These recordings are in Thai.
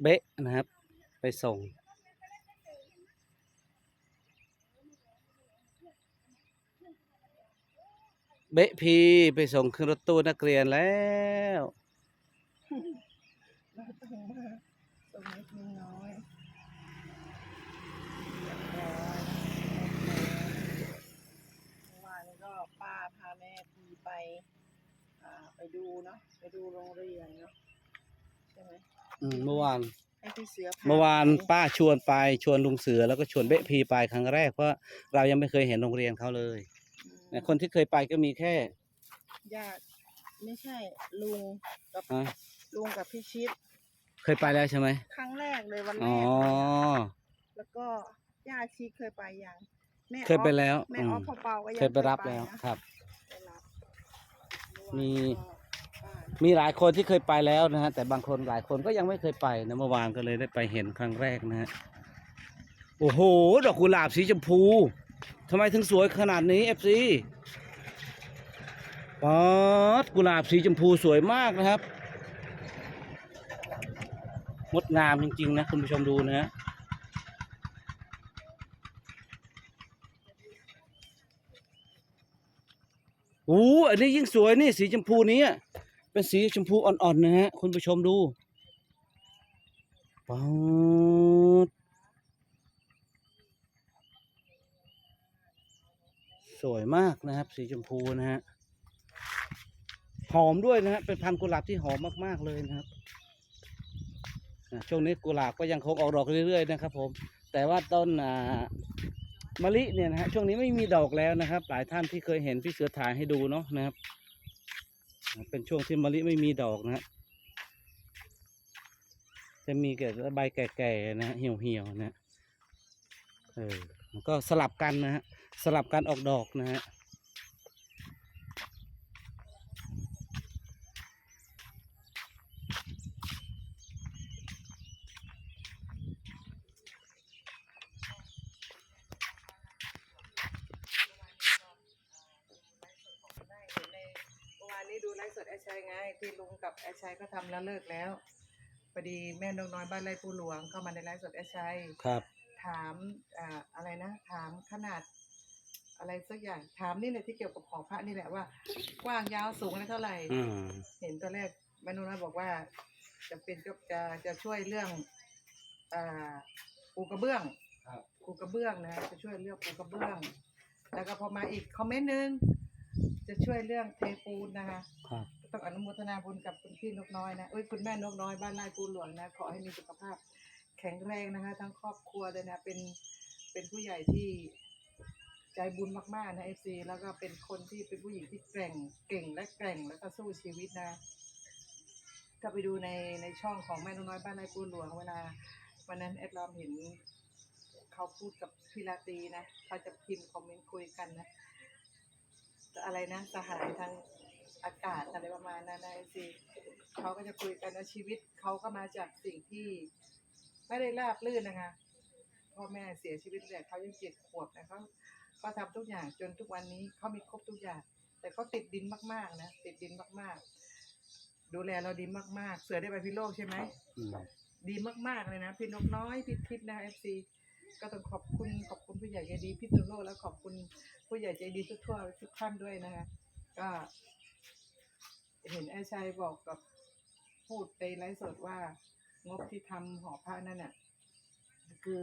เบะนะครับ ไปส่ง เบะพีไปส่งขึ้นรถตู้นักเรียนแล้วต้องมาตรงนี้น้อยเมื่อวานก็ป้าพาแม่ทีไปไปดูเนาะไปดูโรงเรียนเนาะใช่ไหม อืมเมื่อวาน ให้พี่เสือพเมื่อวานไปป้าชวนไปชวนลุงเสือแล้วก็ชวนเบะพีไปครั้งแรกเพราะเรายังไม่เคยเห็นโรงเรียนเขาเลยอืมเนี่ยคนที่เคยไปก็มีแค่ญาติไม่ใช่ลุงกับอะลุงกับพี่ชิดเคยไปแล้วใช่ไหมครั้งแรกเลยวันแรอ๋อกเลยอะแล้วก็ญาติชีเคยไปยังแม่เคยไปแล้วแม่อือมอฟพอเปาก็ยังเคยไปรับแล้วนะ ครับ ไปรับมีเอวานก็ป้า มีหลายคนที่เคยไปแล้วนะฮะแต่บางคนหลายคนก็ยังไม่เคยไปนะเมื่อวานก็เลยได้ไปเห็นครั้งแรกนะฮะโอ้โห ดอกกุหลาบสีชมพูทำไมถึงสวยขนาดนี้เอฟซีป๊อดกุหลาบสีชมพูสวยมากนะครับงดงามจริง ๆ นะคุณผู้ชมดูนะฮะโอ้อันนี้ยิ่งสวยนี่สีชมพูนี้ เป็นสีชมพูอ่อนๆนะฮะ คุณผู้ชมดูป๊อดสวยมากนะครับ สีชมพูนะฮะ หอมด้วยนะฮะ เป็นพันธุ์กุหลาบที่หอมมากๆเลยนะครับช่วงนี้กุหลาบก็ยังคงออกดอกเรื่อยๆนะครับผม แต่ว่าต้นอ่ามะลิเนี่ยนะฮะช่วงนี้ไม่มีดอกแล้วนะครับ หลายท่านที่เคยเห็นพี่เสือถ่ายให้ดูเนาะนะครับ เป็นช่วงที่มะลิไม่มีดอกนะฮะจะมีแต่ใบแก่ๆนะฮะเหี่ยวๆนะฮะเออมันก็สลับกันนะฮะสลับกันออกดอกนะฮะ ได้เห็นในเมื่อวานนี้ดูไลฟ์สดแอชชัยไงที่ลุงกับแอชชัยก็ ทำแล้วเลิกแล้วพอดีแม่นกน้อยบ้านไร่ปูหลวงเข้ามาในไลฟ์สดแอชชัยครับ ถามอ่าอะไรนะ ถามขนาด อะไรสักอย่างถามนี่แหละที่เกี่ยวกับของพระนี่แหละว่า กว้างยาวสูงอะไรเท่าไหร่ อืมเห็นตัวแรกแม่นกน้อยบอกว่า จะเป็นก็จะจะช่วยเรื่องอ่าปูกระเบื้องครับ ปูกระเบื้องนะจะช่วยเรื่องปูกระเบื้อง แล้วก็พอมาอีกคอมเมนต์หนึ่งจะช่วยเรื่องเทปูนนะคะ ครับ ต้องอนุโมทนาบุญกับคุณพี่นกน้อยนะเอ้ยคุณแม่นกน้อยบ้านไร่ปูหลวงนะ ขอให้มีสุขภาพแข็งแรงนะคะ ทั้งครอบครัวเลยนะ เป็นเป็นผู้ใหญ่ที่ใจบุญมากๆนะเอฟซีแล้วก็เป็นคนที่เป็นผู้หญิงที่แกร่งเก่งและแกร่งแล้วก็สู้ชีวิตนะถ้าไปดูในในช่องของแม่นกน้อยบ้านไร่ปูหลวงเวลาวันนั้นแอดลอมเห็นเขาพูดกับพี่ลาตีนะเขาจะพิมพ์คอมเมนต์คุยกันนะอะไรนะสหายทาง อากาศอะไรประมาณนั้นนะสิเขาก็จะคุยกันว่าชีวิตเขาก็มาจากสิ่งที่ไม่ได้ราบรื่นนะคะพ่อแม่เสียชีวิตแต่เขายังเจ็ดขวบนะเขาเขาทำทุกอย่างจนทุกวันนี้เขามีครบทุกอย่าง แต่เขาติดดินมากๆนะติดดินมากๆ ดูแลเราดีมากๆ เสือได้ไปพิโลกใช่ไหมอืมดีมากๆเลยนะพี่นกน้อยพี่ทิพย์นะเอฟซีก็ต้องขอบคุณขอบคุณผู้ใหญ่ใจดีพี่ตุโลแล้วขอบคุณผู้ใหญ่ใจดีทั่วๆทุกท่านด้วยนะคะก็ เห็นไอ้ชัยบอกกับพูดในไลฟ์สดว่างบที่ทำหอพระนั่นน่ะคือ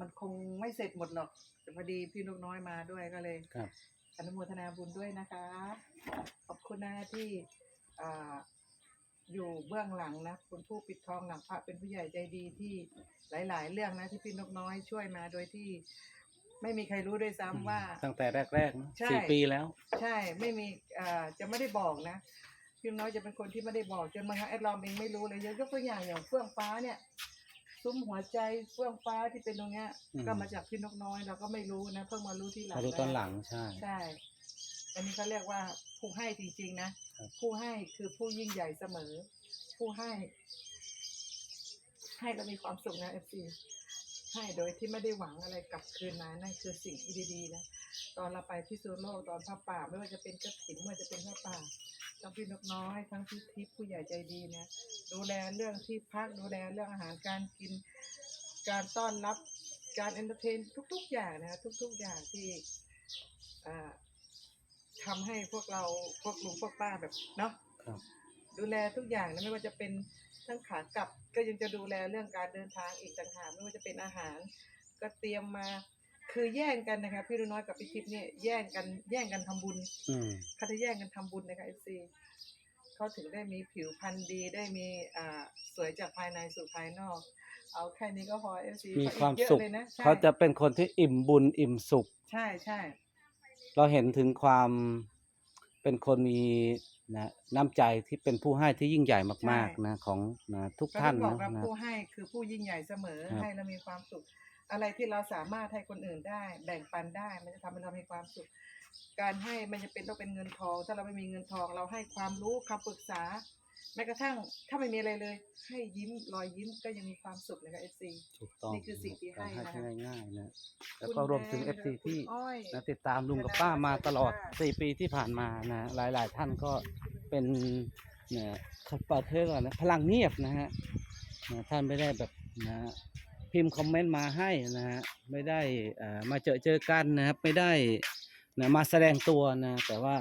มันคงไม่เสร็จหมดหรอกแต่พอดีพี่นกน้อยมาด้วยก็เลยครับ อนุโมทนาบุญด้วยนะคะ ขอบคุณนะที่อ่าอยู่เบื้องหลังนะคุณผู้ปิดทองหลังพระเป็นผู้ใหญ่ใจดีที่หลาย ๆ เรื่องนะที่พี่นกน้อยช่วยมาโดยที่ ไม่มีใครรู้ด้วยซ้ำว่า ตั้งแต่แรกๆนะใช่ สี่ปีแล้ว ใช่ไม่มีอ่าจะไม่ได้บอกนะพี่นกน้อยจะเป็นคนที่ไม่ได้บอกจนบางครั้งไอ้เราเองไม่รู้เลยยกตัวอย่างอย่างเฟื่องฟ้าเนี่ยซุ้มหัวใจเฟื่องฟ้าที่เป็นตรงเนี้ย อืม ก็มาจากพี่นกน้อยเราก็ไม่รู้นะเพิ่งมารู้ที่หลังมาดูตอนหลังใช่ ใช่ อันนี้เขาเรียกว่าผู้ให้จริงๆนะครับ ผู้ให้คือผู้ยิ่งใหญ่เสมอ ผู้ให้ ให้แล้วมีความสุขนะเอฟซี ให้โดยที่ไม่ได้หวังอะไรกลับคืนมานั่นคือสิ่งที่ดีๆนะตอนเราไปพิษณุโลกตอนพระป่าไม่ว่าจะเป็นกระถิ่นไม่ว่าจะเป็นพระป่าตทั้งพี่นกน้อยทั้งพี่ทิพย์ผู้ใหญ่ใจดีเนี่ยดูแลเรื่องที่พักดูแลเรื่องอาหารการกิน การต้อนรับการเอนเตอร์เทนทุก ๆ อย่างนะทุก ๆ อย่างที่อ่าทำให้พวกเราพวกลุงพวกป้าแบบเนาะครับดูแลทุกอย่างนะไม่ว่าจะเป็น ทั้งขากลับก็ยังจะดูแลเรื่องการเดินทางอีกต่างหากไม่ว่าจะเป็นอาหาร ก็เตรียมมาคือแย่งกันนะคะพี่รุ่น้อยกับพี่ทิพย์เนี่ยแย่งกันแย่งกันทำบุญอืมเขาจะแย่งกันทำบุญนะคะเอฟซีเขาถึงได้มีผิวพรรณดีได้มีอ่าสวยจากภายในสู่ภายนอก เอาแค่นี้ก็พอเอฟซีมีความเยอะสุขเลยนะใช่เขาจะเป็นคนที่อิ่มบุญอิ่มสุข ใช่ใช่เราเห็นถึงความเป็นคนมี นะน้ำใจที่เป็นผู้ให้ที่ยิ่งใหญ่มากๆนะของนะทุกก็ท่านต้องบอกนะว่านะ ผู้ให้คือผู้ยิ่งใหญ่เสมอครับ ให้เรามีความสุข อะไรที่เราสามารถให้คนอื่นได้ แบ่งปันได้ มันจะทำให้เรามีความสุข การให้มันจะเป็นต้องเป็นเงินทอง ถ้าเราไม่มีเงินทอง เราให้ความรู้คำปรึกษา แม้กระทั่งถ้าไม่มีอะไรเลย ให้ยิ้มรอยยิ้มก็ยังมีความสุขนะคะเอฟซี ถูกต้องนี่คือสิ่งที่ให้การนะคะที่ง่ายๆนะแล้วก็รวมถึงเอฟซีที่อ้อย นะติดตามลุงกับป้ามาตลอด 4 ปีที่ผ่านมานะหลายๆท่านก็เป็นเนี่ยเขาเปิดเผยก่อนนะพลังเงียบนะฮะนะท่านไม่ได้แบบนะพิมพ์คอมเมนต์มาให้นะฮะไม่ได้เอ่อมาเจอเจอกันนะครับไม่ได้นะมาแสดงตัวนะแต่ว่า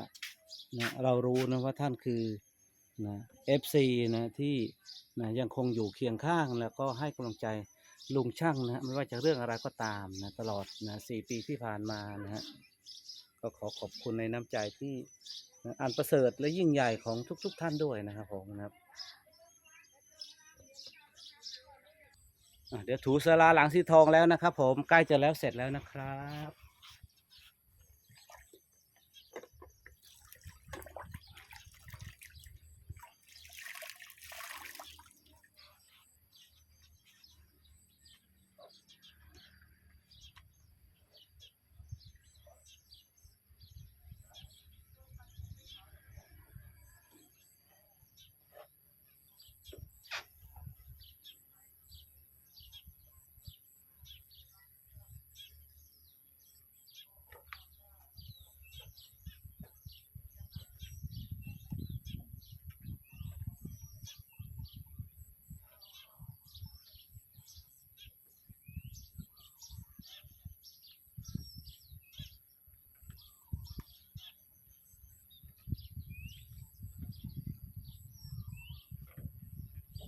นะเรารู้นะว่าท่านคือ นะเอฟซีนะที่นะยังคงอยู่เคียงข้างแล้วก็ให้กำลังใจลุงช่างนะไม่ว่าจะเรื่องอะไรก็ตามนะตลอดนะสี่ปีที่ผ่านมานะฮะก็ขอขอบคุณในน้ำใจที่อันประเสริฐและยิ่งใหญ่ของทุกๆท่านด้วยนะครับผมนะครับเดี๋ยวถูสลาหลังสีทองแล้วนะครับผมใกล้จะแล้วเสร็จแล้วนะครับ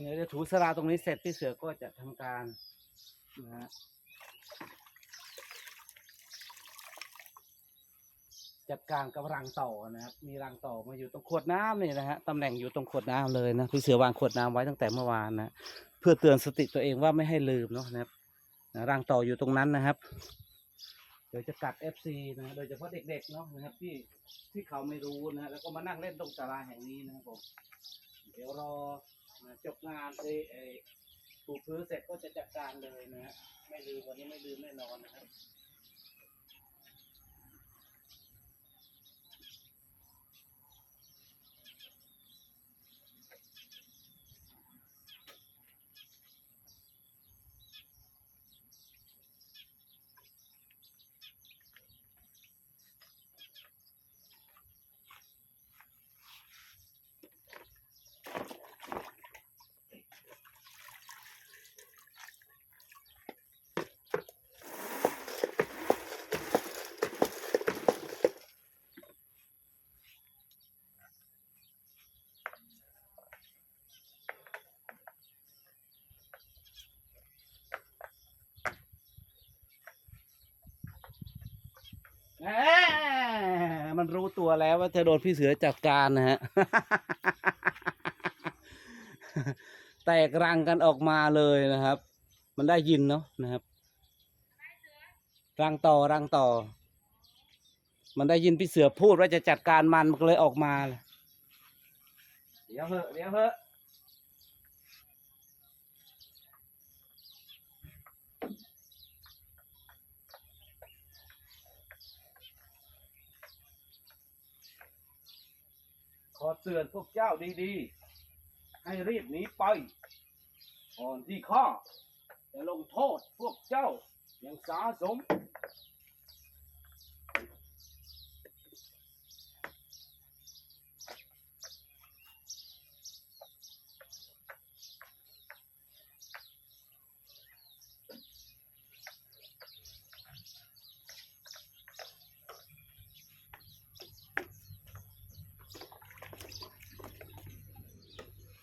เดี๋ยวจะถูสลาตรงนี้เสร็จพี่เสือก็จะทำการนะฮะจัดการกับรังต่อนะครับ มีรังต่อมาอยู่ตรงขวดน้ำนี่นะฮะตำแหน่งอยู่ตรงขวดน้ำเลยนะพี่เสือวางขวดน้ำไว้ตั้งแต่เมื่อวานนะเพื่อเตือนสติตัวเองว่าไม่ให้ลืมเนาะนะครับนะรังต่ออยู่ตรงนั้นนะครับ เดี๋ยวจะกัด FC นะโดยเฉพาะเด็กๆเนาะนะครับที่ที่เขาไม่รู้นะฮะแล้วก็มานั่งเล่นตรงศาลาแห่งนี้นะครับผมเดี๋ยวรอ จบงานไอ้ไอ้ปูพื้นเสร็จก็จะจัดการเลยนะฮะไม่ลืมวันนี้ไม่ลืมแน่นอนนะครับ แหมมัน รู้ตัวแล้วว่าจะโดนพี่เสือจัดการนะฮะ แตกรังกันออกมาเลยนะครับ มันได้ยินเนาะนะครับ รังต่อรังต่อ มันได้ยินพี่เสือพูดว่าจะจัดการมันมันก็เลยออกมาเลยเดี๋ยวเหอะเดี๋ยวเหอะ ขอเตือนพวกเจ้าดีๆ ให้รีบหนีไปก่อนที่ข้าจะลงโทษพวกเจ้าอย่างสาสม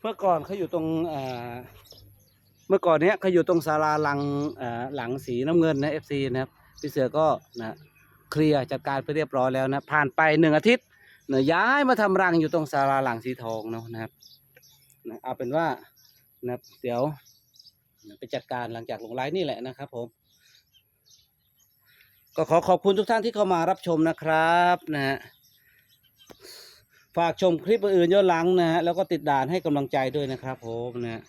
มื่อก่อนเขาอยู่ตรงเมื่อก่อนเนี้ยเขาอยู่ตรงศาลาหลังหลังสีน้ำเงินนะเอฟซีนะครับพี่เสือก็นะเคลียร์จัดการไปเรียบร้อยแล้วนะผ่านไปหนึ่งอาทิตย์เนะย้ายมาทำรังอยู่ตรงศาลาหลังสีทองเนาะนะครับนะเอาเป็นว่านะครับเดี๋ยวไปจัดการหลังจากลงไลน์นี่แหละนะครับผมก็ขอขอบคุณทุกท่านที่เข้ามารับชมนะครับนะฮะ ฝากชมคลิปอื่นย้อนหลังนะฮะแล้วก็ติดด่านให้กำลังใจด้วยนะครับผมนะฮะ